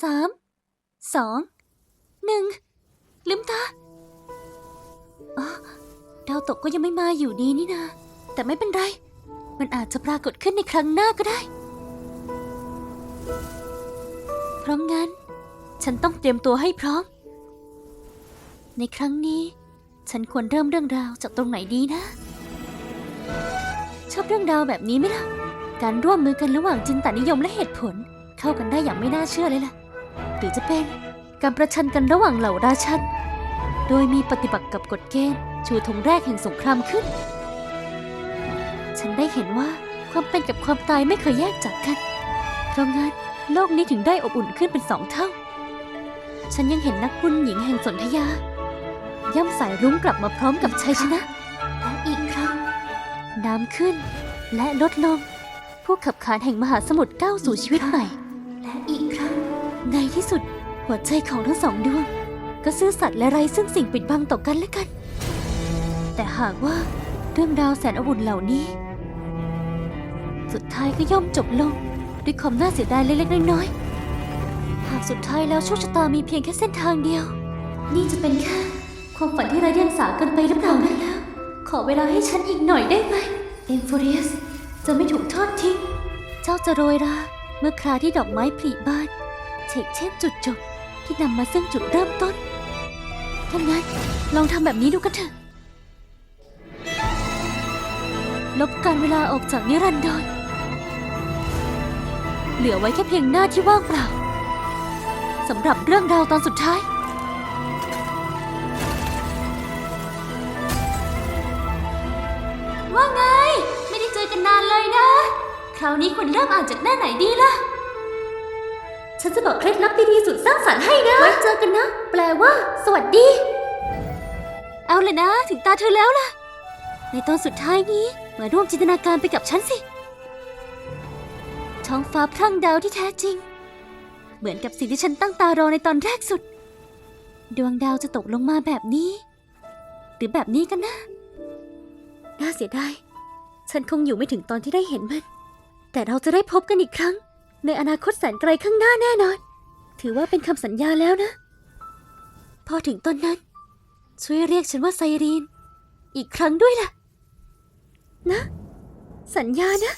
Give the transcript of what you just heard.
สาม สอง หนึ่ง ลืมตาอ๋อดาวตกก็ยังไม่มาอยู่ดีนี่นา แต่ไม่เป็นไร มันอาจจะปรากฏขึ้นในครั้งหน้าก็ได้ เพราะงั้น ฉันต้องเตรียมตัวให้พร้อม ในครั้งนี้ ฉันควรเริ่มเรื่องราวจากตรงไหนดีนะ ชอบเรื่องราวแบบนี้ไหมล่ะ การร่วมมือกันระหว่างจินตนิยมและเหตุผล เข้ากันได้อย่างไม่น่าเชื่อเลยล่ะ หรือจะเป็น การประชันกันระหว่างเหล่าราชัน โดยมีปฏิบัติกับกฎเกณฑ์ชูธงแรกแห่งสงครามขึ้น ฉันได้เห็นว่าความเป็นกับความตายไม่เคยแยกจากกัน เพราะงั้นโลกนี้ถึงได้อบอุ่นขึ้นเป็นสองเท่า ฉันยังเห็นนักบุญหญิงแห่งสนธยา ย่ำสายรุ้งกลับมาพร้อมกับชัยชนะ และอีกครั้ง น้ำขึ้นและลดลง ผู้ขับขานแห่งมหาสมุทรก้าวสู่ชีวิตใหม่ และอีก สุด หัวใจของทั้งสองดวง ก็ซื่อสัตย์และไร้ซึ่งสิ่งปิดบังต่อกันและกัน แต่หากว่าเรื่องราวแสนอบอุ่นเหล่านี้ สุดท้ายก็ย่อมจบลง ด้วยความน่าเสียดายเล็กๆน้อยๆหากสุดท้ายแล้วโชคชะตามีเพียงแค่เส้นทางเดียว นี่จะเป็นแค่ความฝันที่ไร้เดียงสาเกินไปหรือเปล่านั่นแล้ว ขอเวลาให้ฉันอีกหน่อยได้ไหมเอ็มโฟเรียสจะไม่ถูกทอดทิ้ง เจ้าจะโรยราเมื่อคราที่ดอกไม้ผลิบาน เฉกเช่นจุดจบ ที่นำมาซึ่งจุดเริ่มต้นถ้างั้นลองทำแบบนี้ดูกันเถอะ ลบการเวลาออกจากนิรันดร เหลือไว้แค่เพียงหน้าที่ว่างเปล่าสำหรับเรื่องราวตอนสุดท้าย ว่าไง ไม่ได้เจอกันนานเลยนะ คราวนี้ควรเริ่มอ่านจากหน้าไหนดีล่ะ ฉันจะบอกเคล็ดลับดีๆสุดสร้างสรรค์ให้นะไว้เจอกันนะ แปลว่า สวัสดี เอาเลยนะ ถึงตาเธอแล้วล่ะ ในตอนสุดท้ายนี้มาร่วมจินตนาการไปกับฉันสิ ท้องฟ้าพรั่งดาวที่แท้จริง เหมือนกับสิ่งที่ฉันตั้งตารอในตอนแรกสุด ดวงดาวจะตกลงมาแบบนี้ หรือแบบนี้กันนะ น่าเสียดาย ฉันคงอยู่ไม่ถึงตอนที่ได้เห็นมัน แต่เราจะได้พบกันอีกครั้ง ในอนาคตแสนไกลข้างหน้าแน่นอน ถือว่าเป็นคำสัญญาแล้วนะ พอถึงตอนนั้น ช่วยเรียกฉันว่าไซรีน อีกครั้งด้วยล่ะ นะ สัญญานะ